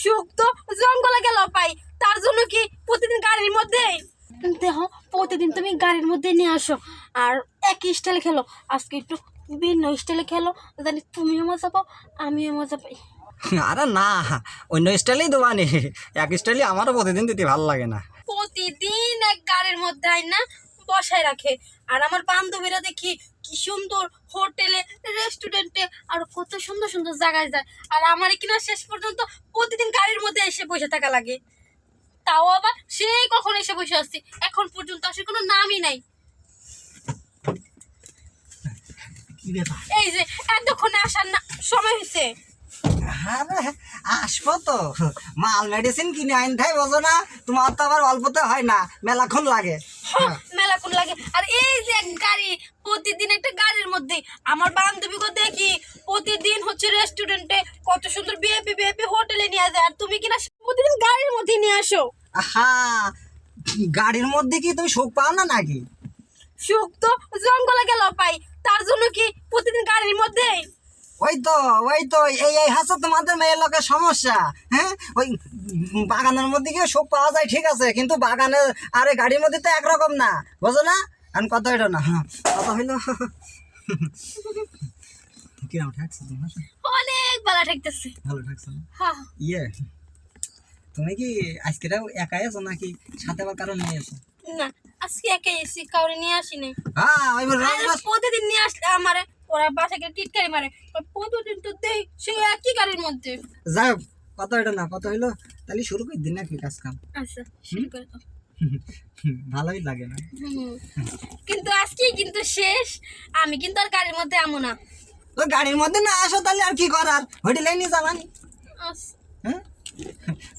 সুখ তো জঙ্গলে গেল পাই তার জন্য কি প্রতিদিন গাড়ির মধ্যে? দেখো প্রতিদিন তুমি গাড়ির মধ্যে নিয়ে আসো। আর একই স্টাইলে খেলো। আজকে একটু ভিন্ন স্টাইলে খেলো। জানি তুমিও মজা পাও আমিও মজা পাই। আরে না অন্য স্টাইলেই দেবানি এক স্টাইলই আমারও প্রতিদিন দিতে ভালো লাগে না। প্রতিদিন এক গাড়ির মধ্যে আই না বসায় রাখে। আর আমার বান্ধবীরা দেখি কি সুন্দর হোটেলে রেস্টুরেন্টে আর কত সুন্দর সুন্দর জায়গায় যায়। আর আমার কিনা শেষ পর্যন্ত প্রতিদিন গাড়ির মধ্যে এসে বসে থাকা লাগে। তাও আবার সেই কখন এসে বসে আসছি এখন পর্যন্ত আসলে কোনো নামই নাই। এই যে এতক্ষণে আসার না সময় হয়েছে আরে আসব তো। মাল মেডিসিন কিনে আইন থাই বোঝো না তোমার তো আবার অল্পতে হয় না মেলাক্ষণ লাগে। হ্যাঁ, লাগে। আর এই যে এক গাড়ি প্রতিদিন একটা গাড়ির মধ্যে আমার বান্ধবীকে দেখি প্রতিদিন হচ্ছে রেস্টুরেন্টে কত সুন্দর বিএপি বিএপি হোটেলে নিয়ে যায়। আর তুমি কিনা প্রতিদিন গাড়ির মধ্যে নিয়ে আসো? আহা গাড়ির মধ্যে কি তুমি সুখ পাও না নাকি? সুখ তো জঙ্গলে গেল পাই তার জন্য কি প্রতিদিন গাড়ির মধ্যে ওই তো ওই তো এই এই হাসো তোমাদের মেয়ের লোকের সমস্যা হ্যাঁ? ওই বাগানের মধ্যে গিয়ে সুখ পাওয়া যায় ঠিক আছে কিন্তু বাগানের আর এই গাড়ির মধ্যে তো একরকম না বুঝো না? আমি কত হইল না হ্যাঁ, কত হইল। কিরম ঠাকছে তোমার অনেক বেলা ঠেকতেছে। ভালো ঠাকছে না? হ্যাঁ। ইয়ে তুমি কি আজকেটাও একাই আছো নাকি সাথে আবার কারও নিয়ে এসো? না আজকে একে এসি কাউরে নিয়ে আসি নাই হ্যাঁ প্রতিদিন নিয়ে আসলে আমারে। ওরা বাসাকে টিটকারি মারে। প্রতিদিন তো দেই সেই একই গাড়ির মধ্যে। যাই হোক, কত হইল না কত হইল। তাহলে শুরু করে দিন নাকি কাজ কাম আচ্ছা শুরু করে দাও। ভালোই লাগে না। কিন্তু আজকে কিন্তু শেষ। আমি কিন্তু আর গাড়ির মধ্যে আমো না। ওই গাড়ির মধ্যে না আসো তাহলে আর কি করার? হোটেলে নিয়ে যাবান হ্যাঁ?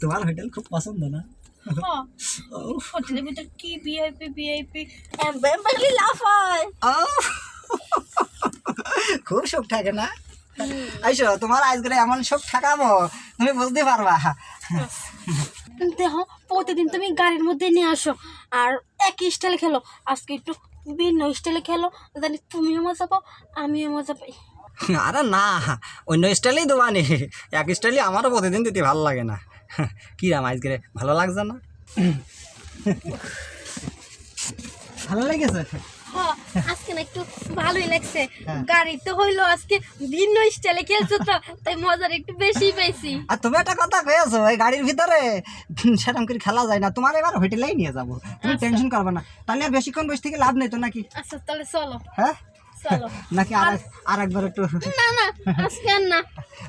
তোমার হোটেল খুব পছন্দ না? ও। হোটেলের ভিতর কি ভিআইপি ভিআইপি লাভ হয় খুব সুখ থাকে না? আইসো তোমার আজকে এমন সুখ থাকাবো তুমি বুঝতে পারবা। দেখো প্রতিদিন তুমি গাড়ির মধ্যে নিয়ে আসো আর একই স্টাইলে খেলো। আজকে একটু ভিন্ন স্টাইলে খেলো জানি তুমিও মজা পাও আমিও মজা পাই। আরে না অন্য স্টাইলেই দেবানি এক স্টাইলে আমারও প্রতিদিন দিতে ভালো লাগে না। কি রাম আজকে ভালো লাগছে না? ভালো লেগেছে? আজকে না একটু ভালোই লাগছে। হ্যাঁ। গাড়িতে হইল আজকে ভিন্ন স্টাইলে খেলছো তো তাই মজার একটু বেশি পেয়েছি আর তুমি একটা কথা কয়েছো এই গাড়ির ভিতরে সেরকম করে খেলা যায় না তোমার এবার হোটেলেই নিয়ে যাব। তুমি টেনশন করবে না। তাহলে আর বেশিক্ষণ বসে থেকে লাভ নেই তো নাকি? আচ্ছা তাহলে চলো। হ্যাঁ? চলো। নাকি আর আর একবার একটু না না আজকে আর না।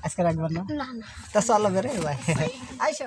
আজকে একবার না? না না। তা চলো বেরে ভাই আইসো।